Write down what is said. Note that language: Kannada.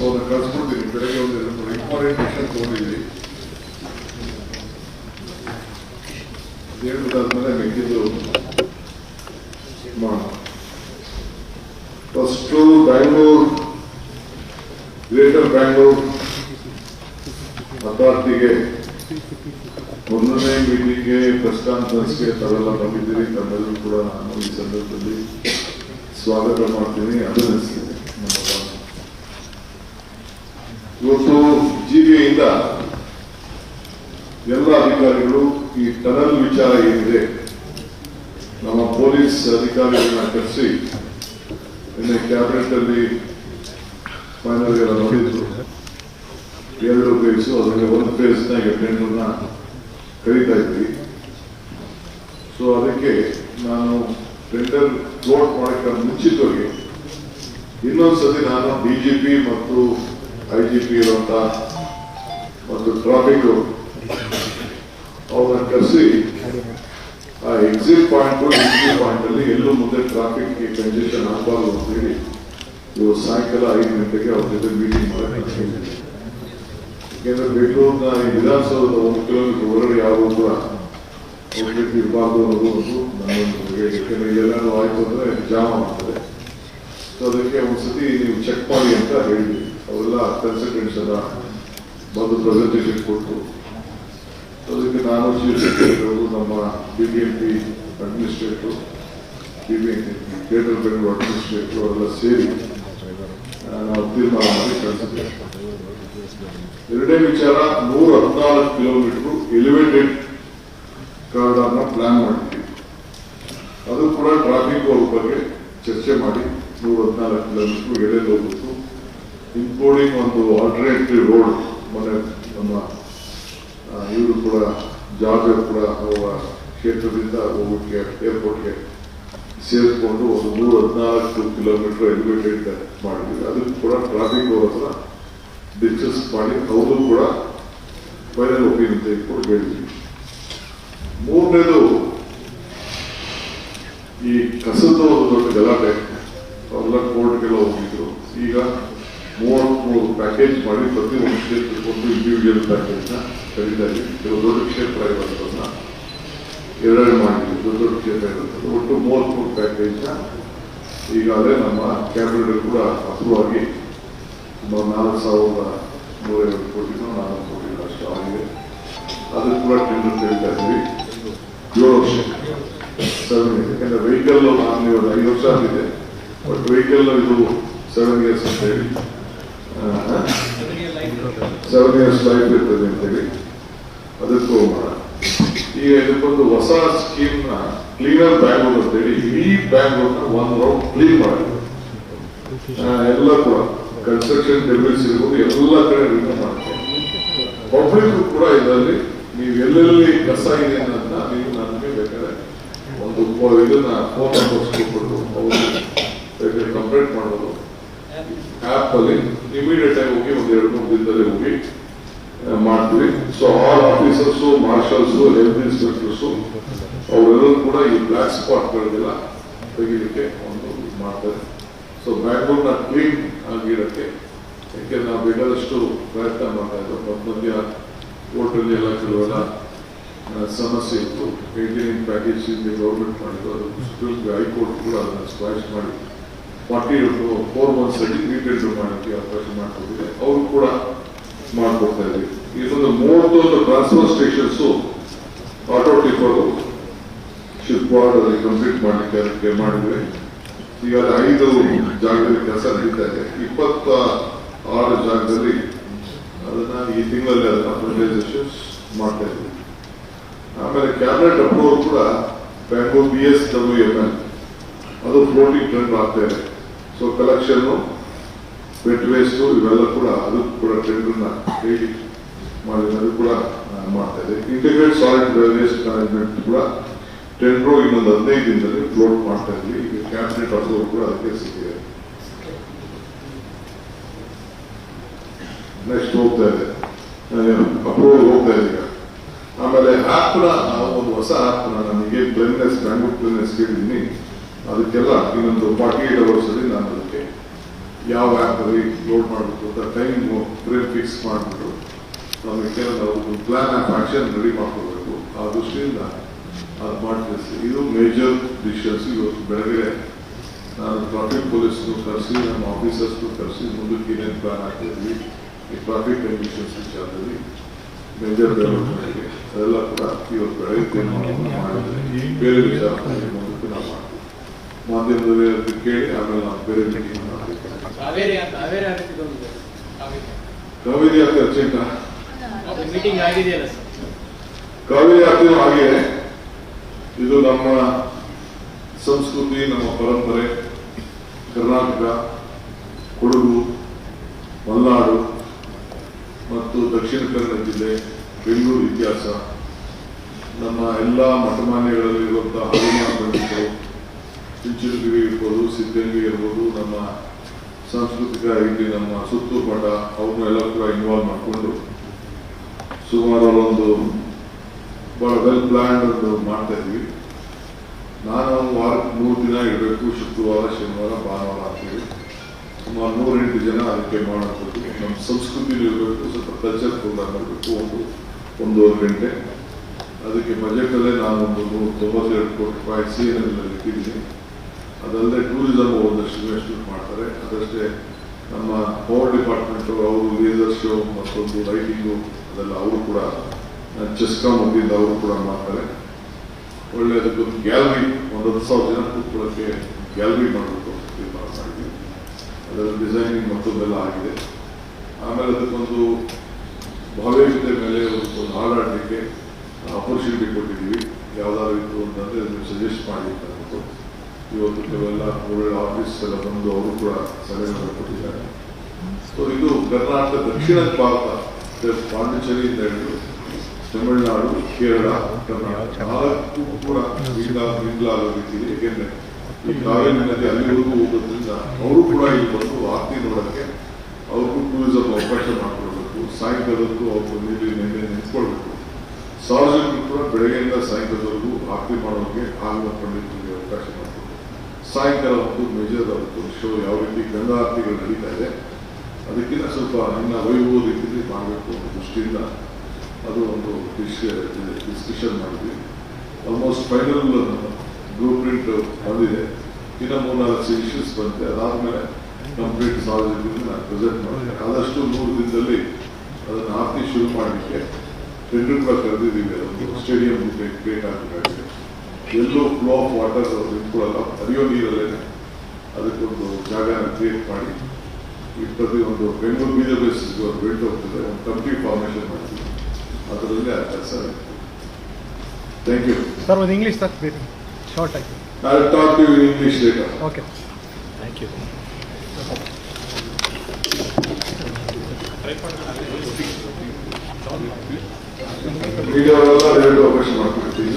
ಅವ್ರನ್ನ ಕಳಿಸ್ಬಿಡ್ತೀನಿ ಬೆಳಗ್ಗೆ ಒಂದು ಇಂಪಾರ್ಟೆಂಟ್ ಮಿಷನ್ ತೊಗೊಂಡಿದ್ದೀವಿ ಹೇಳ್ಬಿಟ್ಟಾದ್ಮೇಲೆ ಮಿಕ್ಕಿದ್ದು ಫಸ್ಟು ಬ್ಯಾಂಗ್ಳೂರ್ ಗ್ರೇಟರ್ ಬ್ಯಾಂಗ್ಳೂರ್ ಅಥಾರಿಟಿಗೆ ಒಂದನೇ ಮೀಟಿಂಗ್ಗೆ ಪ್ರೆಸ್ ಕಾನ್ಫರೆನ್ಸ್ಗೆ ತಾವೆಲ್ಲ ಬಂದಿದ್ದೀರಿ. ತಮ್ಮೆಲ್ಲರೂ ಕೂಡ ನಾನು ಈ ಸಂದರ್ಭದಲ್ಲಿ ಸ್ವಾಗತ ಮಾಡ್ತೀನಿ. ಅಭಿನಂದಿಸ್ತೀನಿ ನಮ್ಮ ಭಾಷೆ. ಇವತ್ತು ಜಿಬಿಯಿಂದ ಎಲ್ಲ ಅಧಿಕಾರಿಗಳು ಈ ಟನಲ್ ವಿಚಾರ ಏನಿದೆ, ನಮ್ಮ ಪೊಲೀಸ್ ಅಧಿಕಾರಿಗಳನ್ನ ಕರೆಸಿ ನಿನ್ನೆ ಕ್ಯಾಬಿನೆಟ್ ಅಲ್ಲಿ ಫೈನಲ್ ಎಲ್ಲ ನೋಡಿದ್ರು. ಎರಡು ಫೇಸು ಅದರಲ್ಲಿ ಒಂದು ಫೇಸ್ನಾಗ ಟೆಂಡರ್ನ ಕರೀತಾ ಇದ್ವಿ. ಸೊ ಅದಕ್ಕೆ ನಾನು ಟೆಂಡರ್ ಕ್ಲೋಸ್ ಮಾಡಕ್ಕೆ ಮುಂಚಿತವಾಗಿ ಇನ್ನೊಂದ್ಸತಿ ನಾನು ಬಿಜೆಪಿ ಮತ್ತು ಐ ಜಿ ಪಿ ಮತ್ತು ಟ್ರಾಫಿಕ್ ಅವ್ರನ್ನ ಕರೆಸಿ ಆ ಎಕ್ಸಿಟ್ ಪಾಯಿಂಟ್ ಎಂಟ್ರಿ ಪಾಯಿಂಟ್ ಅಲ್ಲಿ ಎಲ್ಲೂ ಮುಂದೆ ಟ್ರಾಫಿಕ್ ಕಂಜೆಷನ್ ಆಗಬಾರ್ದು ಅಂತ ಹೇಳಿ ಇವತ್ತು ಸಾಯಂಕಾಲ ಐದು ಗಂಟೆಗೆ ಅವ್ರ ಜೊತೆ ಮೀಟಿಂಗ್ ಹೇಳಿದ್ದೀನಿ. ಯಾಕೆಂದ್ರೆ ಬೆಂಗಳೂರಿನ ವಿಧಾನಸೌಧದ ಒಂದು ಕಿಲೋಮೀಟರ್ ಹೊರಗಡೆ ಯಾವುದೂ ಕೂಡ ಇರಬಾರ್ದು ಅನ್ನೋದು ಒಂದು ನನ್ನೊಂದು ಹೇಳಿ. ಯಾಕೆಂದ್ರೆ ಎಲ್ಲಾನು ಆಯ್ತು ಅಂದ್ರೆ ಜಾಮ್ ಆಗ್ತದೆ ಸೊ ಅದಕ್ಕೆ ಒಂದ್ಸತಿ ನೀವು ಚೆಕ್ ಮಾಡಿ ಅಂತ ಹೇಳಿದ್ವಿ ಅವೆಲ್ಲ ಕನ್ಸಲ್ಟೆಂಟ್ಸ್ ಎಲ್ಲ ಬಂದು ಪ್ರೆಸೆಂಟೇಷನ್ ಕೊಟ್ಟು, ಅದಕ್ಕೆ ನಾನು ಚೀಫ್ ಸೆಕ್ರೆಟರಿ ನಮ್ಮ B B M P administrator B B M P ಕೇಂದ್ರ ಬೆಂಗಳೂರು ಅಡ್ಮಿನಿಸ್ಟ್ರೇಟರ್ ಅವರೆಲ್ಲ ಸೇರಿ ನಾವು ತೀರ್ಮಾನ ಮಾಡಿ ಕಳಿಸಿದ್ದೇವೆ ಎರಡನೇ ವಿಚಾರ, ನೂರ ಹದಿನಾಲ್ಕು ಕಿಲೋಮೀಟರ್ ಎಲಿವೇಟೆಡ್ ಕಾರಿಡಾರ್ನ ಪ್ಲಾನ್ ಮಾಡಿದ್ವಿ. ಅದು ಕೂಡ ಟ್ರಾಫಿಕ್ ಬಗ್ಗೆ ಚರ್ಚೆ ಮಾಡಿ, ನೂರ ಹದಿನಾಲ್ಕು ಕಿಲೋಮೀಟರ್ ಎಳೆದು ಇನ್ಕ್ಲೂಡಿಂಗ್ ಒಂದು ಆಲ್ಟರ್ನೇಟಿವ್ ರೋಡ್ ಮೊನ್ನೆ ನಮ್ಮ ಇವರು ಕೂಡ ಜಾಬ್ ಕೂಡ ಅವರ ಕ್ಷೇತ್ರದಿಂದ ಹೋಗೋಕ್ಕೆ ಏರ್ಪೋರ್ಟ್ಗೆ ಸೇರಿಕೊಂಡು ಒಂದು ನೂರ ಹದಿನಾಲ್ಕು ಕಿಲೋಮೀಟರ್ ಎಲಿವೇಟೆಡ್ ಮಾಡಿದ್ವಿ ಅದಕ್ಕೆ ಕೂಡ ಟ್ರಾಫಿಕ್ ಅವ್ರ ಹತ್ರ ಡಿಸ್ಕಸ್ ಮಾಡಿ, ಅವರು ಕೂಡ ಫೈನಲ್ ಒಪಿನಿಯನ್ ತೆಗೆದುಕೊಂಡು ಹೇಳಿದ್ವಿ ಮೂರನೇದು, ಈ ಕಸದ ಪ್ಯಾಕೇಜ್ ಮಾಡಿ ಪ್ರತಿ ಒಂದು ಕ್ಷೇತ್ರಕ್ಕೊಂದು ಇಂಡಿವಿಜುವಲ್ ಪ್ಯಾಕೇಜ್ನ ಇದ್ದೀವಿ ಕೆಲವು ದೊಡ್ಡ ಕ್ಷೇತ್ರ ಇರುವಂಥದ್ದನ್ನ ಎರಡನೇ ಮಾಡಿದ್ವಿ ದೊಡ್ಡ ದೊಡ್ಡ ಕ್ಷೇತ್ರ ಇರುವಂಥದ್ದು ಒಟ್ಟು ಮೂವತ್ತ್ಮೂರು ಪ್ಯಾಕೇಜ್ನ ಈಗಾಗಲೇ ನಮ್ಮ ಕ್ಯಾಬಿನೆಟ್ ಕೂಡ ಅಪ್ರೂವ್ ಆಗಿ ಸುಮಾರು ನಾಲ್ಕು ಸಾವಿರದ ನೂರೈವತ್ತು ಕೋಟಿನೂ ನಾಲ್ಕು ಕೋಟಿ ಅಷ್ಟು ಆಗಿದೆ. ಅದು ಕೂಡ ಟೆಂಡರ್ ಕರೀತಾ ಇದ್ವಿ ಏಳು ವರ್ಷ. ಸೆವೆನ್ ಯಾಕಂದ್ರೆ ವೆಹಿಕಲ್ ನಾನು ಐದು ವರ್ಷ ಆಗಿದೆ. ಬಟ್ ವೆಹಿಕಲ್ ಇದು ಸೆವೆನ್ ಇಯರ್ಸ್ ಅಂತ ಹೇಳಿ ಸೆವೆನ್ ಲೈಫ್ ಇರ್ತದೆ ಅಂತೇಳಿ ಅದಕ್ಕೂ ಈಗ ಇದಕ್ಕೊಂದು ಹೊಸ ಸ್ಕೀಮ್ನ ಕ್ಲೀನರ್ ಬ್ಯಾಂಗ್ಳೂರ್ ಅಂತೇಳಿ ಇಡೀ ಬ್ಯಾಂಗ್ಳೂರ್ನ ಒನ್ ರೌಂಡ್ ಕ್ಲೀನ್ ಮಾಡಿದ್ರು ಎಲ್ಲ ಕೂಡ ಕನ್ಸ್ಟ್ರಕ್ಷನ್ ಡೆಬ್ಯೂಸ್ ಇರ್ಬೋದು, ಎಲ್ಲ ಕಡೆ ರಿಮೂವ್ ಮಾಡ್ತಾರೆ ಪಬ್ಲಿಕ್ ಕೂಡ ಇದರಲ್ಲಿ ನೀವು ಎಲ್ಲೆಲ್ಲಿ ಕಸ ಇದೆ ಅನ್ನೋದನ್ನ ನೀವು ನನಗೆ ಬೇಕಾದ್ರೆ ಒಂದು, ಇದನ್ನ ಫೋನ್ ನಂಬರ್ಸ್ ಕೊಟ್ಬಿಟ್ಟು ಅವರು ಕಂಪ್ಲೇಂಟ್ ಮಾಡೋದು ಆಪ್ ಅಲ್ಲಿ ಇಮಿಡಿಯೇಟ್ ಆಗಿ ಹೋಗಿ ಒಂದು ಎರಡು ಮೂರು ದಿನದಲ್ಲಿ ಹೋಗಿ ಮಾಡ್ತೀವಿ. So all officers marshals health inspectors ಅವರೆಲ್ಲರೂ ಕೂಡ ಈ ಬ್ಲಾಕ್ ಸ್ಪಾಟ್ಗಳನ್ನೆಲ್ಲ ತೆಗಿಲಿಕ್ಕೆ ಒಂದು ಮಾಡ್ತಾರೆ. ಸೊ ಬ್ಯಾಂಗ್ಳೂರ್ನ ಕ್ಲೀನ್ ಆಗಿಡಕ್ಕೆ ಯಾಕೆಂದ್ರೆ ನಾವು ಬೇಕಾದಷ್ಟು ಪ್ರಯತ್ನ ಮಾಡ್ತಾ ಇದ್ದೋ ಮಧ್ಯ ಕೋರ್ಟಲ್ಲಿ ಎಲ್ಲ ಕೆಲವೆಲ್ಲ ಸಮಸ್ಯೆ ಇತ್ತು. ಇಂಜಿನಿಯರಿಂಗ್ ಪ್ಯಾಕೇಜ್ ಗೌರ್ಮೆಂಟ್ ಮಾಡಿದ್ದು, ಅದು ಹೈಕೋರ್ಟ್ ಕೂಡ ಅದನ್ನು ಸ್ಪಾಯ್ಸ್ ಮಾಡಿ ಫಾರ್ಟಿ ಫೋರ್ ಮಂತ್ಸ್ ಅಲ್ಲಿ ರೀಟೆಂಡರ್ ಮಾಡಕ್ಕೆ ಅವಕಾಶ ಮಾಡಿಕೊಟ್ಟಿದೆ. ಅವರು ಕೂಡ ಮಾಡ್ಕೊಡ್ತಾ ಇದ್ದೀವಿ ಇದೊಂದು ಮೂವತ್ತೊಂದು ಟ್ರಾನ್ಸ್ಫರ್ ಸ್ಟೇಷನ್ಸ್ ಆಟೋ ಟಿಪ್ಪರು ಅದರಲ್ಲಿ ಕಂಪ್ಲೀಟ್ ಮಾಡಲಿಕ್ಕೆ ಅದಕ್ಕೆ ಮಾಡಿದ್ವಿ ಈಗ ಐದು ಜಾಗದಲ್ಲಿ ಕೆಲಸ ನಡೀತಾ ಇದೆ. ಇಪ್ಪತ್ತ ಆರು ಜಾಗದಲ್ಲಿ ಅದನ್ನ ಈ ತಿಂಗಳಲ್ಲಿ ಅದನ್ನ ಫರ್ಟಿಲೈಸೇಷನ್ ಮಾಡ್ತಾ ಇದ್ದೀವಿ ಆಮೇಲೆ ಕ್ಯಾಬಿನೆಟ್ ಅಪ್ರೂವಲ್ ಕೂಡ Bangalore B S W M L ಅದು ಫ್ಲೋಟಿಂಗ್ ಟ್ರೆಂಡ್ ಆಗ್ತಾ ಇದೆ. ಸೊ ಕಲೆಕ್ಷನ್ ವೆಟ್ ವೇಸ್ಟ್ ಇವೆಲ್ಲ ಕೂಡ ಅದು ಕೂಡ ಟೆಂಡರ್ನ ಹೇಳಿ ಕೂಡ ಮಾಡ್ತಾ ಇದೆ ಇಂಟಿಗ್ರೇಟ್ ಸಾಲಿಡ್ ವೇಸ್ಟ್ ಮ್ಯಾನೇಜ್ಮೆಂಟ್ ಕೂಡ ಟೆಂಡ್ರು ಇನ್ನೊಂದು ಹದಿನೈದು ದಿನದಲ್ಲಿ ಫ್ಲೋಟ್ ಮಾಡ್ತಾ ಇದ್ವಿ. ಈಗ ಕ್ಯಾಬಿನೆಟ್ ಅಪ್ರೂವ್ ಕೂಡ ಅದಕ್ಕೆ ಸಿಕ್ಕಿದೆ ನೆಕ್ಸ್ಟ್ ಹೋಗ್ತಾ ಇದೆ. ಅಪ್ರೂವಲ್ ಹೋಗ್ತಾ ಇದೆ ಈಗ. ಆಮೇಲೆ ಆ್ಯಪ್ನ ಒಂದು ಹೊಸ ಆ್ಯಪ್ನ ನನಗೆ ಕ್ಲೀನ್ನೆಸ್ ಬ್ಯಾಂಗ್ಳೂರ್ ಕ್ಲೀನ್ನೆಸ್ ಕೇಳಿದ್ದೀನಿ. ಅದಕ್ಕೆಲ್ಲ ಇನ್ನೊಂದು ಫಾರ್ಟಿ ಏಟ್ ಅವರ್ಸ್ ಅಲ್ಲಿ ನಾನು ಅದಕ್ಕೆ ಯಾವ ಆ್ಯಪಲ್ಲಿ ಲೋಡ್ ಮಾಡಬೇಕು ಅಂತ ಟೈಮ್ ಪ್ರೇರ್ ಫಿಕ್ಸ್ ಮಾಡಿಬಿಟ್ಟು ನಮಗೆ ಒಂದು ಪ್ಲಾನ್ ಆಫ್ ಆಕ್ಷನ್ ರೆಡಿ ಮಾಡ್ಕೋಬೇಕು. ಆ ದೃಷ್ಟಿಯಿಂದ ಅದು ಮಾಡ್ತೀವಿ ಇದು ಮೇಜರ್ ಡಿಶಸ್ ಇವತ್ತು ಬೆಳಗ್ಗೆ ನಾನು ಟ್ರಾಫಿಕ್ ಪೊಲೀಸ್ನು ಕರೆಸಿ ನಮ್ಮ ಆಫೀಸರ್ಸ್ನು ಕರೆಸಿ ಮುಂದಕ್ಕೆ ಏನೇನು ಪ್ಲಾನ್ ಹಾಕಿದ್ವಿ. ಈ ಟ್ರಾಫಿಕ್ ಕಂಡೀಷನ್ಸ್ ವಿಚಾರದಲ್ಲಿ ಮೇಜರ್ ಡೆವಲಪ್ಮೆಂಟ್ಗೆ ಅದೆಲ್ಲ ಕೂಡ ಇವತ್ತು ಬೆಳಗ್ಗೆ ಮಾಡಿದ್ರೆ ಬೇರೆ ವಿಚಾರ ಮುಂದಕ್ಕೆ ನಾವು ಮಾಧ್ಯಮದಲ್ಲಿ ಕೇಳಿ ಆಮೇಲೆ ನಾವು ಬೇರೆ ಮೀಟಿಂಗ್ ಕಾವೇರಿ ಆಗ್ತಿದೆ ಅರ್ಜೆಂಟ? ಮೀಟಿಂಗ್ ಆಗಿದೆಯಲ್ಲ ಸರ್. ಕಾವೇರಿ ಯಾತ್ರೆ ಆಗಿದೆ. ಇದು ನಮ್ಮ ಸಂಸ್ಕೃತಿ ನಮ್ಮ ಪರಂಪರೆ. ಕರ್ನಾಟಕ ಕೊಡಗು ಮಲೆನಾಡು ಮತ್ತು ದಕ್ಷಿಣ ಕನ್ನಡ ಜಿಲ್ಲೆ ಬೆಂಗಳೂರು ಇತಿಹಾಸ. ನಮ್ಮ ಎಲ್ಲ ಮಠಮಾನ್ಯಗಳಲ್ಲಿರುವಂತಹ ಹರಿಮಾನ ಚಿಂಚನಗಿರಿ ಇರ್ಬೋದು ಸಿದ್ಧಗಂಗೆ ಇರ್ಬೋದು, ನಮ್ಮ ಸಾಂಸ್ಕೃತಿಕ ಇಲ್ಲಿ ನಮ್ಮ ಸುತ್ತು ಮಠ, ಅವ್ರನ್ನೆಲ್ಲ ಕೂಡ ಇನ್ವಾಲ್ವ್ ಮಾಡಿಕೊಂಡು ಸುಮಾರು ಒಂದು ಬಹಳ ವೆಲ್ ಪ್ಲಾನ್ಡ್ ಒಂದು ಮಾಡ್ತಾ ಇದ್ವಿ ನಾನು ವಾರಕ್ಕೆ ಮೂರು ದಿನ ಇರಬೇಕು, ಶುಕ್ರವಾರ, ಶನಿವಾರ, ಭಾನುವಾರ ಅಂತೇಳಿ ಸುಮಾರು ನೂರೆಂಟು ಜನ ಅದಕ್ಕೆ ಮಾಡೋದು ನಮ್ಮ ಸಂಸ್ಕೃತಿಲಿ ಇರಬೇಕು, ಸ್ವಲ್ಪ ಕಲ್ಚರ್ ಪ್ರೋಗ್ರಾಮ್ ಇರಬೇಕು, ಒಂದು ಒಂದೂವರೆ ಗಂಟೆ. ಅದಕ್ಕೆ ಬಜೆಟಲ್ಲೇ ನಾನು ಒಂದು ನೂರ ತೊಂಬತ್ತೆರಡು ಕೋಟಿ ರೂಪಾಯಿ ಸಿ ಎನ್ ಎಲ್ ಇಟ್ಟಿದ್ದೀನಿ. ಅದಲ್ಲದೆ ಟೂರಿಸಮ್ ಒಂದಷ್ಟು ಇನ್ವೆಸ್ಟ್ಮೆಂಟ್ ಮಾಡ್ತಾರೆ. ಅದಷ್ಟೇ ನಮ್ಮ ಪವರ್ ಡಿಪಾರ್ಟ್ಮೆಂಟು, ಅವರು ಲೇಸರ್ ಮತ್ತೊಂದು ಲೈಟಿಂಗು ಅದೆಲ್ಲ ಅವರು ಕೂಡ ಚೆಸ್ಕಾಮ್ ವತಿಯಿಂದ ಅವರು ಕೂಡ ಮಾಡ್ತಾರೆ. ಒಳ್ಳೆ ಅದಕ್ಕೊಂದು ಗ್ಯಾಲರಿ ಒಂದು ಹತ್ತು ಸಾವಿರ ಜನ ಕೂತ್ಕೊಳ್ಳೋಕ್ಕೆ ಗ್ಯಾಲರಿ ಮಾಡಬೇಕು ತೀರ್ಮಾನ ಮಾಡಿದ್ವಿ ಅದರ ಡಿಸೈನಿಂಗ್ ಮತ್ತೊಂದೆಲ್ಲ ಆಗಿದೆ. ಆಮೇಲೆ ಅದಕ್ಕೊಂದು ಭಾವೈಕ್ಯತೆ ಮೇಲೆ ಒಂದು ಹಾಡಾಡಲಿಕ್ಕೆ ಅಪರ್ಚುನಿಟಿ ಕೊಟ್ಟಿದ್ದೀವಿ. ಯಾವ್ದಾದ್ರು ಇತ್ತು ಅಂತಂದರೆ ಅದನ್ನು ಸಜೆಸ್ಟ್ ಮಾಡಿ ಅಂತ ಇವತ್ತು ಕೆಲವೆಲ್ಲ ಒಳ್ಳೆ ಆಫೀಸ್ ಎಲ್ಲ ಬಂದು ಅವರು ಕೂಡ ಸಲಹೆಗಳನ್ನು ಕೊಟ್ಟಿದ್ದಾರೆ ಸೊ ಇದು ಕರ್ನಾಟಕ ದಕ್ಷಿಣ ಭಾರತ ಪಾಂಡಿಚೇರಿಯಿಂದ ಹಿಡಿದು ತಮಿಳುನಾಡು ಕೇರಳ ಕರ್ನಾಟಕ ನಾಲ್ಕು ಕೂಡ ಆಗೋ ರೀತಿಯಲ್ಲಿ ಏಕೆಂದ್ರೆ ಈ ಕಾವೇರಿ ನದಿ ಅಲ್ಲಿವರೆಗೂ ಹೋಗೋದ್ರಿಂದ ಅವರು ಕೂಡ ಇಲ್ಲಿ ಬಂದು ಆರ್ತಿ ನೋಡೋಕ್ಕೆ ಅವ್ರಿಗೂ ಟೂರಿಸಂ ಅವಕಾಶ ಮಾಡಿಕೊಡ್ಬೇಕು ಸಾಯಂಕಾಲಕ್ಕೂ ಅವ್ರು ನೀಲಿ ನೆನೆ ನಿಂತ್ಕೊಳ್ಬೇಕು ಸಾರ್ವಜನಿಕರು ಕೂಡ ಬೆಳಗ್ಗೆಯಿಂದ ಸಾಯಂಕಾಲದವರೆಗೂ ಆರ್ತಿ ಮಾಡೋಕ್ಕೆ ಆಗುವ ಪಂಡಿತರಿಗೆ ಅವಕಾಶ ಮಾಡಿಕೊಡ್ಬೇಕು ಸಾಯಂಕಾಲ ಒಂದು ಮೇಜರ್ ಅವತ್ತು ಶೋ ಯಾವ ರೀತಿ ಗಂಗಾ ಆರತಿಗಳು ನಡೀತಾ ಇದೆ, ಅದಕ್ಕಿಂತ ಸ್ವಲ್ಪ ಇನ್ನ ವೈಭವ ರೀತಿಯಲ್ಲಿ ಮಾಡಬೇಕು ಅನ್ನೋ ದೃಷ್ಟಿಯಿಂದ ಅದು ಒಂದು ಡಿಸ್ಕಷನ್ ಮಾಡಿದ್ವಿ. ಆಲ್ಮೋಸ್ಟ್ ಫೈನಲ್ ಬ್ಲೂ ಪ್ರಿಂಟ್ ಬಂದಿದೆ. ಇನ್ನು ಮೂರ್ನಾಲ್ಕು ಇಶ್ಯೂಸ್ ಬಂದಿದೆ. ಅದಾದಮೇಲೆ ಕಂಪ್ಲೀಟ್ ಸಾರ್ವಜನಿಕರಿಗೆ ನಾನು ಪ್ರೆಸೆಂಟ್ ಮಾಡಿದೆ ಆದಷ್ಟು ಮೂರು ದಿನದಲ್ಲಿ ಅದನ್ನು ಆರತಿ ಶುರು ಮಾಡಲಿಕ್ಕೆ ಟೆಂಡರ್ ಕೂಡ ಕರೆದಿದ್ದೀವಿ ಅದೊಂದು ಸ್ಟೇಡಿಯಂ ಬೇಕಾಗಬೇಕಾಗಿದೆ ಎಲ್ಲೋ ಫ್ಲೋ ಆಫ್ ವಾಟರ್ ನಿಂತ್ಕೊಳ್ಳಲ್ಲ ಹರಿಯೋ ನೀರಲ್ಲೇ ಅದಕ್ಕೊಂದು ಜಾಗನ ಕ್ರಿಯೇಟ್ ಮಾಡಿ ಈ ಪ್ರತಿ ಒಂದು ಬೆಂಗಳೂರು ಬೀದ ಬೇಸ್ ಬೆಲ್ಟ್ ಹೋಗ್ತದೆ. ಒಂದು ಕಂಪ್ನಿ ಫಾರ್ಮೇಷನ್ ಮಾಡ್ತೀವಿ. ಅದರಲ್ಲಿ ಆ ಕೆಲಸ ಥ್ಯಾಂಕ್ ಯು ಸರ್ ಒಂದು ಇಂಗ್ಲೀಷ್ ಸರ್ ಬೇಕು ಶಾರ್ಟ್ ಆಗಿ I talk you in English later okay thank you media ಅವರೆಲ್ಲ ಎರಡು ಅವಕಾಶ ಮಾಡ್ಕೊಡ್ತೀವಿ.